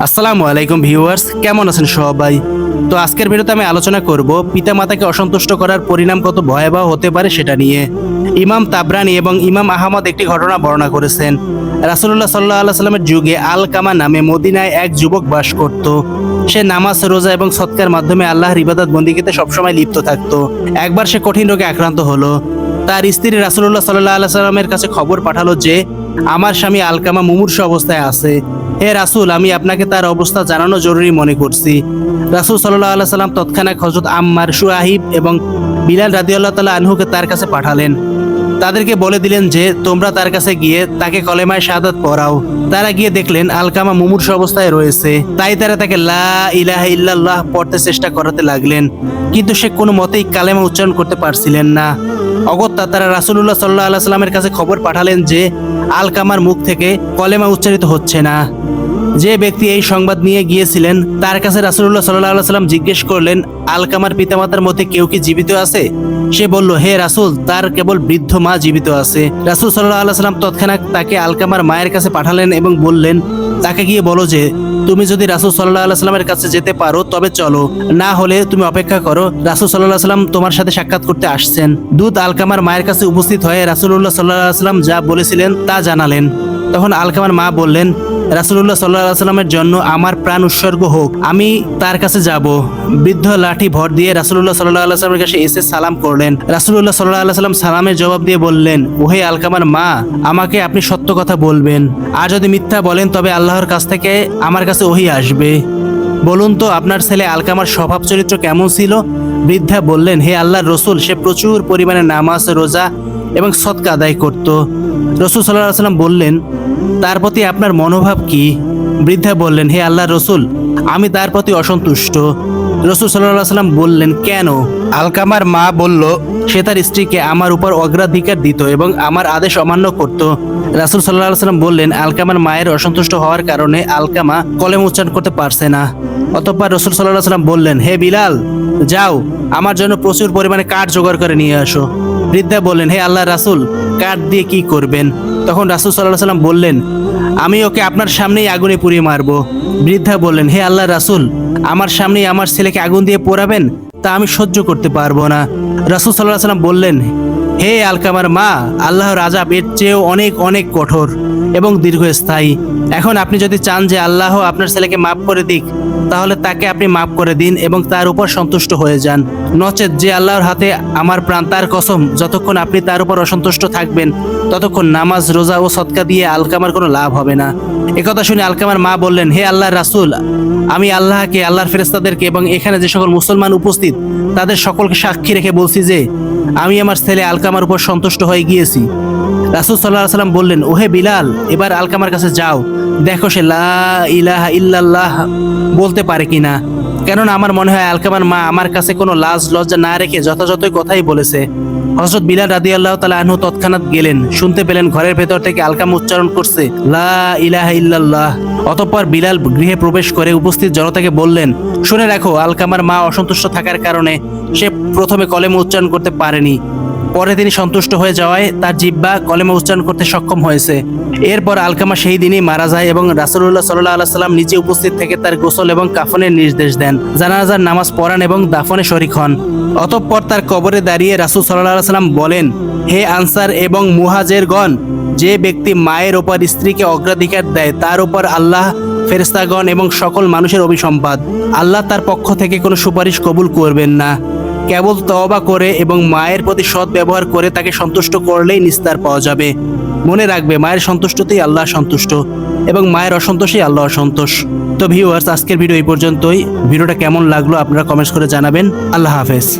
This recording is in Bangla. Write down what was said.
আসসালামু আলাইকুম ভিউয়ার্স, কেমন আছেন সবাই? তো আজকের ভিডিওতে আমি আলোচনা করব পিতা মাতাকে অসন্তুষ্ট করার পরিণাম কত ভয়াবহ হতে পারে সেটা নিয়ে। ইমাম তাবরানি এবং ইমাম আহমদ একটি ঘটনা বর্ণনা করেছেন। রাসুল্লাহ সাল্লাহ আল্লাহ সাল্লামের যুগে আল কামা নামে মদিনায় এক যুবক বাস করত। সে নামাজ, রোজা এবং সৎকার মাধ্যমে আল্লাহর ইবাদত বন্দিগিতে সবসময় লিপ্ত থাকতো। একবার সে কঠিন রোগে আক্রান্ত হলো। তার স্ত্রী রাসুল্লাহ সাল্লাহ আল্লাহ সাল্লামের কাছে খবর পাঠালো যে, আমার স্বামী আলকামা মুমূর্ষ অবস্থায় আছে। হে রাসুল, আমি আপনাকে তার অবস্থা জানানো জরুরি মনে করছি। রাসুল সাল্লাহ আল্লাহ সাল্লাম তৎক্ষণাৎ হজরত আম্মার সুয়াহিব এবং বিলাল রাদিউল্লাহ তাল্লাহ আনহুকে তার কাছে পাঠালেন। তাদেরকে বলে দিলেন যে, তোমরা তার কাছে গিয়ে তাকে কলেমায় শাহাদাত পড়াও। তারা গিয়ে দেখলেন আলকামা মুমূর্ষ অবস্থায় রয়েছে। তাই তারা তাকে লা ইলাহা ইল্লাল্লাহ পড়তে চেষ্টা করাতে লাগলেন। কিন্তু সে কোনো মতেই কালেমা উচ্চারণ করতে পারছিলেন না। অগত্যা তারা রাসুলুল্লাহ সাল্লাহ আল্লাহ সাল্লামের কাছে খবর পাঠালেন যে আলকামার মুখ থেকে কলেমা উচ্চারিত হচ্ছে না। যে ব্যক্তি এই সংবাদ নিয়ে গিয়েছিলেন, তার কাছে রাসুল্লাহ সাল্লাহ সাল্লাম জিজ্ঞেস করলেন, আলকামার পিতামাতার মধ্যে কেউ কি জীবিত আছে? সে বলল, হে রাসুল, তার কেবল বৃদ্ধ মা জীবিত আছে। রাসুল সাল্লাহ আল্লাহ সাল্লাম তৎক্ষণাৎ তাকে আলকামার মায়ের কাছে পাঠালেন এবং বললেন তাকে গিয়ে বলো যে, তুমি যদি রাসুল সাল্লাহ সাল্লামের কাছে যেতে পারো, তবে চলো। না হলে তুমি অপেক্ষা করো, রাসুল সাল্লাহ সাল্লাম তোমার সাথে সাক্ষাৎ করতে আসছেন। দুধ আলকামার মায়ের কাছে উপস্থিত হয়ে রাসুল্লাহ সাল্লাহ সাল্লাম যা বলেছিলেন তা জানালেন। তখন আলকামার মা বললেন রাসুল্লাহ সাল্লাহ সাল্লামের জন্য আমার প্রাণ উৎসর্গ হোক। আমি তার কাছে যাব। বৃদ্ধ লাঠি ভর দিয়ে রাসুল্লাহ সাল্লাহ সাল্লামের কাছে এসে সালাম করলেন। রাসুল্লাহ সাল্লাহ সাল্লাম সালামের জবাব দিয়ে বললেন, ওহে আলকামার মা, আমাকে আপনি সত্য কথা বলবেন। আর যদি মিথ্যা বলেন, তবে আল্লাহর কাছ থেকে আমার কাছে ওহি আসবে। বলুন তো, আপনার ছেলে আলকামার স্বভাব চরিত্র কেমন ছিল? বৃদ্ধা বললেন, হে আল্লাহর রসুল, সে প্রচুর পরিমাণে নামাজ, রোজা এবং সৎকা আদায় করত। রসুল সাল্লাহ সাল্লাম বললেন তার প্রতি আপনার মনোভাব কি? বৃদ্ধা বললেন হে আল্লাহ রসুল আমি তার প্রতি অসন্তুষ্ট। রসুল সাল্লাহ সাল্লাম বললেন, কেন? আলকামার মা বলল, সে তার স্ত্রীকে আমার উপর অগ্রাধিকার দিত এবং আমার আদেশ অমান্য করত। রাসুল সাল্লাহ সাল্লাম বললেন, আলকামার মায়ের অসন্তুষ্ট হওয়ার কারণে আলকামা কলেম উচ্চারণ করতে পারছে না। অতঃপর রসুল সাল্লাহ সাল্লাম বললেন, হে বিলাল, যাও, আমার জন্য প্রচুর পরিমাণে কাঠ জোগাড় করে নিয়ে আসো। বৃদ্ধা বললেন, হে আল্লাহ রাসুল, কাঠ দিয়ে কি করবেন? তখন রাসুল সাল্লাহ সাল্লাম বললেন আমি ওকে আপনার সামনেই আগুনে পুড়িয়ে মারব। বৃদ্ধা বললেন, হে আল্লাহ রাসুল, আমার সামনেই আমার ছেলেকে আগুন দিয়ে পোড়াবেন? তা আমি সহ্য করতে পারব না। রাসুল সাল্লাহ সাল্লাম বললেন, হে আলকামার মা, আল্লাহর আজাব এর চেয়েও অনেক অনেক কঠোর এবং দীর্ঘস্থায়ী। এখন আপনি যদি চান যে আল্লাহ আপনার ছেলেকে মাফ করে দিক, তাহলে তাকে আপনি মাফ করে দিন এবং তার উপর সন্তুষ্ট হয়ে যান। নচেত যে আল্লাহর হাতে আমার প্রাণ, তার কসম, যতক্ষণ আপনি তার উপর অসন্তুষ্ট থাকবেন ততক্ষণ নামাজ, রোজা ও সৎকা দিয়ে আলকামার কোনো লাভ হবে না। একথা শুনে আলকামার মা বললেন, হে আল্লাহর রাসুল, আমি আল্লাহকে, আল্লাহর ফেরেস্তাদেরকে এবং এখানে যে সকল মুসলমান উপস্থিত, তাদের সকলকে সাক্ষী রেখে বলছি যে, আমি আমার ছেলে আলকামার উপর সন্তুষ্ট হয়ে গিয়েছি। রাসুল সাল্লাহ সাল্লাম বললেন, ওহে বিলাল, এবার আলকামার কাছে যাও। দেখো সে লা ইলাহা ইল্লাল্লাহ বলতে পারে কি না কেননা আমার মনে হয় আলকামার মা আমার কাছে কোনো লাজ লজ্জা না রেখে যথাযথই কথাই বলেছে। হজরত বিলাল রাদি আল্লাহ তালা আনহু তৎক্ষণাৎ গেলেন। শুনতে পেলেন ঘরের ভেতর থেকে আলকাম উচ্চারণ করছে, লা ইলাহ ইল্লাল্লাহ। অতঃপর বিলাল গৃহে প্রবেশ করে উপস্থিত জনতাকে বললেন, শুনে রাখো, আলকামার মা অসন্তুষ্ট থাকার কারণে সে প্রথমে কলেম উচ্চারণ করতে পারেনি। পরে তিনি সন্তুষ্ট হয়ে যাওয়ায় তার জিব্বা কলেমা উচ্চারণ করতে সক্ষম হয়েছে। এরপর আলকামা সেই দিনই মারা যায় এবং রাসুল্লাহ সাল্লাহ আল্লাহ সাল্লাম নিজে উপস্থিত থেকে তার গোসল এবং কাফনের নির্দেশ দেন। জানাজার নামাজ পড়ান এবং দাফনে শরিক হন। অতঃপর তার কবরে দাঁড়িয়ে রাসুল সাল্লাহ সাল্লাম বলেন, হে আনসার এবং মুহাজেরগণ, যে ব্যক্তি মায়ের ওপর স্ত্রীকে অগ্রাধিকার দেয়, তার উপর আল্লাহ ফেরেস্তাগণ এবং সকল মানুষের অভিসম্পাদ আল্লাহ তার পক্ষ থেকে কোনো সুপারিশ কবুল করবেন না। কেবল তওবা করে এবং মায়ের প্রতি সৎ ব্যবহার করে তাকে সন্তুষ্ট করলেই নিস্তার পাওয়া যাবে। মনে রাখবে, মায়ের সন্তুষ্টতেই আল্লাহ সন্তুষ্ট এবং মায়ের অসন্তোষই আল্লাহ অসন্তোষ। তো ভিউয়ার্স আজকের ভিডিও এই পর্যন্তই। ভিডিওটা কেমন লাগল আপনারা কমেন্টস করে জানাবেন। আল্লাহ হাফেজ।